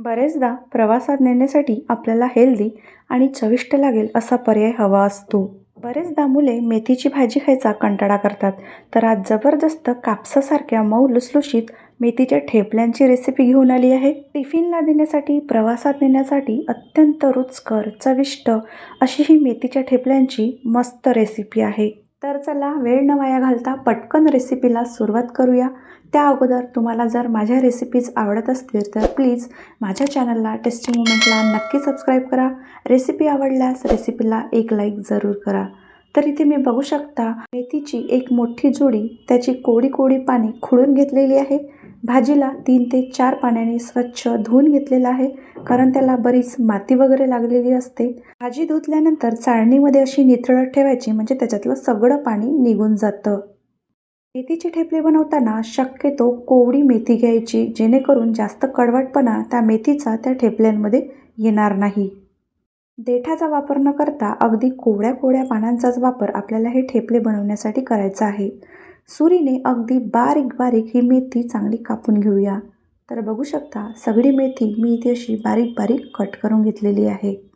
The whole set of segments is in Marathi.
बरेचदा प्रवासात नेण्यासाठी आपल्याला हेल्दी आणि चविष्ट लागेल असा पर्याय हवा असतो. बरेचदा मुले मेथीची भाजी खायचा कंटाळा करतात. तर आज जबरदस्त कापसासारख्या मऊ लुसलुशीत मेथीच्या ठेपल्यांची रेसिपी घेऊन आली आहे. टिफिनला देण्यासाठी प्रवासात नेण्यासाठी अत्यंत रुचकर चविष्ट अशी ही मेथीच्या ठेपल्यांची मस्त रेसिपी आहे. तर चला वेळ न वाया घालता पटकन रेसिपीला सुरुवात करूया. त्या अगोदर तुम्हाला जर माझ्या रेसिपीज आवडत असतील तर प्लीज माझ्या चॅनलला टेस्टी मुमेंटला नक्की सबस्क्राईब करा. रेसिपी आवडल्यास रेसिपीला एक लाईक जरूर करा. तर इथे मी बघू शकता मेथीची एक मोठी जोडी त्याची कोडी कोडी पाणी खुळून घेतलेली आहे. भाजीला तीन ते चार पाण्याने स्वच्छ धुवून घेतलेलं आहे. कारण त्याला बरीच माती वगैरे लागलेली असते. भाजी धुतल्यानंतर चाळणीमध्ये अशी निथळत ठेवायची म्हणजे त्याच्यातलं सगळं पाणी निघून जातं. मेथीचे ठेपले बनवताना शक्यतो कोवडी मेथी घ्यायची जेणेकरून जास्त कडवटपणा त्या मेथीचा त्या ठेपल्यांमध्ये येणार नाही. देठाचा वापर न करता अगदी कोवड्या कोवड्या पानांचाच वापर आपल्याला हे ठेपले बनवण्यासाठी करायचा आहे. सुरीने अगदी बारीक बारीक ही मेथी चांगली कापून घेऊया. तर बघू शकता सगळी मेथी मी इथे अशी बारीक बारीक कट करून घेतलेली आहे.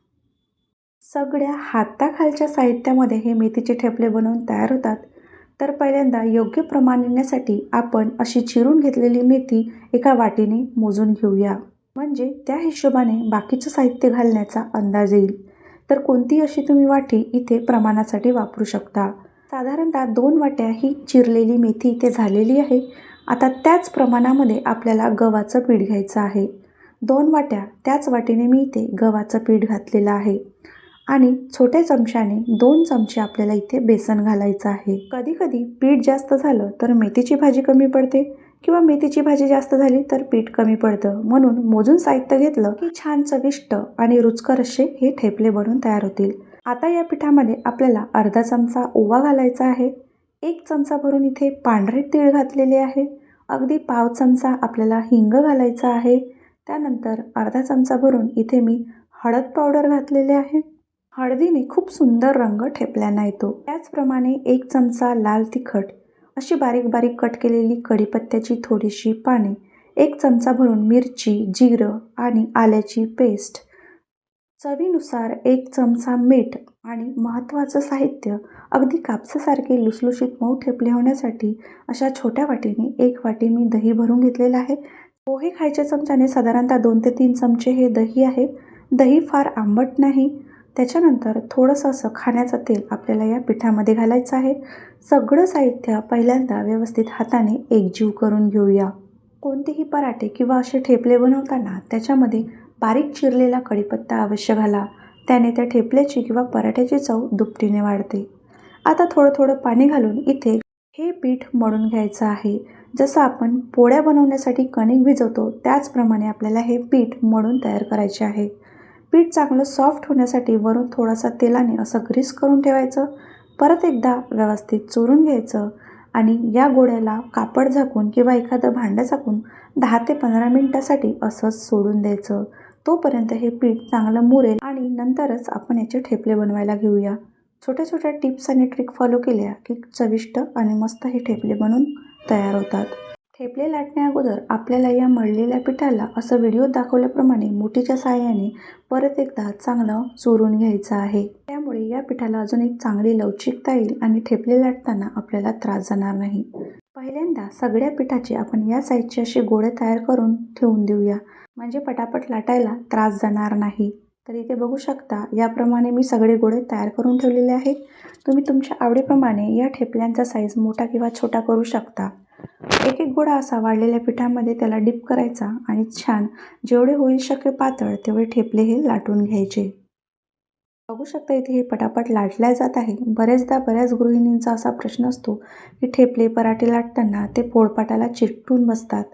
सगळ्या हाताखालच्या साहित्यामध्ये हे मेथीचे ठेपले बनवून तयार होतात. तर पहिल्यांदा योग्य प्रमाण येण्यासाठी आपण अशी चिरून घेतलेली मेथी एका वाटीने मोजून घेऊया. म्हणजे त्या हिशोबाने बाकीचं साहित्य घालण्याचा अंदाज येईल. तर कोणती अशी तुम्ही वाटी इथे प्रमाणासाठी वापरू शकता? साधारणतः दोन वाट्या ही चिरलेली मेथी इथे झालेली आहे. आता त्याच प्रमाणामध्ये आपल्याला गव्हाचं पीठ घ्यायचं आहे. दोन वाट्या त्याच वाटीने मी इथे गव्हाचं पीठ घातलेलं आहे. आणि छोट्या चमच्याने दोन चमचे आपल्याला इथे बेसन घालायचं आहे. कधीकधी पीठ जास्त झालं तर मेथीची भाजी कमी पडते किंवा मेथीची भाजी जास्त झाली तर पीठ कमी पडतं. म्हणून मोजून साहित्य घेतलं की छान चविष्ट आणि रुचकर असे हे ठेपले बनून तयार होतील. आता या पिठामध्ये आपल्याला अर्धा चमचा ओवा घालायचा आहे. एक चमचा भरून इथे पांढरे तीळ घातलेले आहे. अगदी पाव चमचा आपल्याला हिंग घालायचा आहे. त्यानंतर अर्धा चमचा भरून इथे मी हळद पावडर घातलेले आहे. हळदीने खूप सुंदर रंग ठेपल्यानं येतो. त्याचप्रमाणे एक चमचा लाल तिखट अशी बारीक बारीक कट केलेली कढीपत्त्याची थोडीशी पाने एक चमचा भरून मिरची जिरं आणि आल्याची पेस्ट चवीनुसार एक चमचा मीठ आणि महत्त्वाचं साहित्य अगदी कापसासारखे लुसलुशीत मऊ ठेपले होण्यासाठी अशा छोट्या वाटीने एक वाटी मी दही भरून घेतलेलं आहे. पोहे खायच्या चमच्याने साधारणतः दोन ते तीन चमचे हे दही आहे. दही फार आंबट नाही. त्याच्यानंतर थोडंसं असं खाण्याचं तेल आपल्याला या पिठामध्ये घालायचं आहे. सगळं साहित्य पहिल्यांदा व्यवस्थित हाताने एकजीव करून घेऊया. कोणतेही पराठे किंवा असे ठेपले बनवताना त्याच्यामध्ये बारीक चिरलेला कढीपत्ता अवश्य घाला त्याने त्या ठेपल्याची किंवा पराठ्याची चव दुपटीने वाढते. आता थोडं थोडं पाणी घालून इथे हे पीठ मळून घ्यायचं आहे. जसं आपण पोळ्या बनवण्यासाठी कणिक भिजवतो त्याचप्रमाणे आपल्याला हे पीठ मळून तयार करायचे आहे. पीठ चांगलं सॉफ्ट होण्यासाठी वरून थोडासा तेलाने असं ग्रीस करून ठेवायचं. परत एकदा व्यवस्थित चोरून घ्यायचं आणि या गोळ्याला कापड झाकून किंवा एखादं भांडं झाकून दहा ते पंधरा मिनटासाठी असंच सोडून द्यायचं. तोपर्यंत हे पीठ चांगलं मुरेल आणि नंतरच आपण याचे ठेपले बनवायला घेऊया. छोट्या छोट्या टिप्स आणि ट्रिक फॉलो केल्या की चविष्ट आणि मस्त हे ठेपले बनून तयार होतात. ठेपले लाटण्या अगोदर आपल्याला या मळलेल्या पिठाला असं व्हिडिओ दाखवल्याप्रमाणे मुठीच्या साहाय्याने परत एकदा चांगलं चुरून घ्यायचं आहे. त्यामुळे या पिठाला अजून एक चांगली लवचिकता येईल आणि ठेपले लाटताना आपल्याला त्रास जाणार नाही. पहिल्यांदा सगळ्या पिठाचे आपण या साईजची अशी गोळे तयार करून ठेवून देऊया. म्हणजे पटापट लाटायला त्रास जाणार नाही. तर इथे बघू शकता याप्रमाणे मी सगळे गोळे तयार करून ठेवलेले आहेत. तुम्ही तुमच्या आवडीप्रमाणे या ठेपल्यांचा साईज मोठा किंवा छोटा करू शकता. एक एक गोळा असा वाढलेल्या पिठामध्ये त्याला डिप करायचा आणि छान जेवढे होईल शक्य पातळ तेवढे ठेपले हे लाटून घ्यायचे. बघू शकता इथे हे पटापट लाटल्या जात आहे. बरेचदा बऱ्याच गृहिणींचा असा प्रश्न असतो की ठेपले पराठे लाटताना ते पोळपाटाला चिकटून बसतात.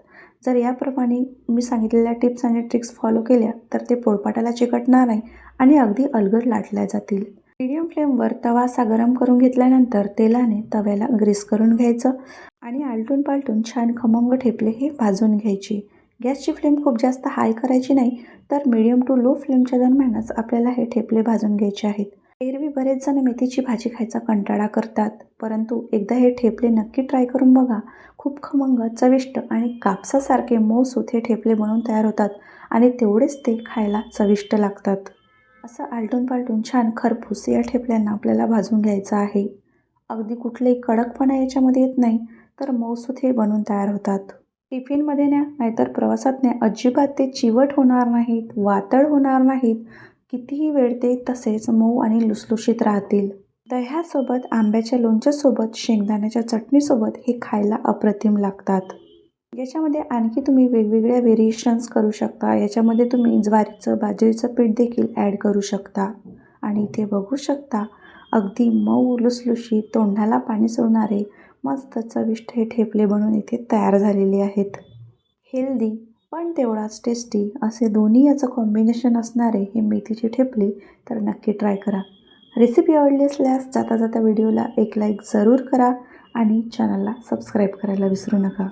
जर याप्रमाणे मी सांगितलेल्या टिप्स आणि ट्रिक्स फॉलो केल्या तर ते पोळपाटाला चिकटणार नाही आणि अगदी अलगद लाटल्या जातील. मीडियम फ्लेमवर तवा असा गरम करून घेतल्यानंतर तेलाने तव्याला ग्रीस करून घ्यायचं आणि आलटून पालटून छान खमंग ठेपले हे भाजून घ्यायची. गॅसची फ्लेम खूप जास्त हाय करायची नाही तर मीडियम टू लो फ्लेमच्या दरम्यानच आपल्याला हे ठेपले भाजून घ्यायचे आहेत. एरवी बरेच जण मेथीची भाजी खायचा कंटाळा करतात परंतु एकदा हे ठेपले नक्की ट्राय करून बघा. खूप खमंग चविष्ट आणि कापसासारखे मऊ सुथे ठेपले बनवून तयार होतात आणि तेवढेच ते खायला चविष्ट लागतात. असं आलटून पालटून छान खरपूस या ठेपल्यांना आपल्याला भाजून घ्यायचं आहे. अगदी कुठलेही कडकपणा याच्यामध्ये येत नाही तर मऊसुथे हे बनून तयार होतात. टिफिनमध्ये न्या नाहीतर प्रवासात न्या अजिबात ते चिवट होणार नाहीत वातळ होणार नाहीत. कितीही वेळ ते तसेच मऊ आणि लुसलुशीत राहतील. दह्यासोबत आंब्याच्या लोणच्यासोबत शेंगदाण्याच्या चटणीसोबत हे खायला अप्रतिम लागतात. याच्यामध्ये आणखी तुम्ही वेगवेगळ्या व्हेरिएशन्स करू शकता. याच्यामध्ये तुम्ही ज्वारीचं बाजरीचं पीठ देखील ॲड करू शकता. आणि इथे बघू शकता अगदी मऊ लुसलुशी तोंडाला पाणी सोडणारे मस्त चविष्ट हे ठेपले बनवून इथे तयार झालेले आहेत. हेल्दी पण तेवढाच टेस्टी असे दोन्ही याचं कॉम्बिनेशन असणारे हे मेथीचे ठेपले तर नक्की ट्राय करा. रेसिपी आवडली असल्यास जाता जाता व्हिडिओला एक लाईक जरूर करा आणि चॅनलला सबस्क्राईब करायला विसरू नका.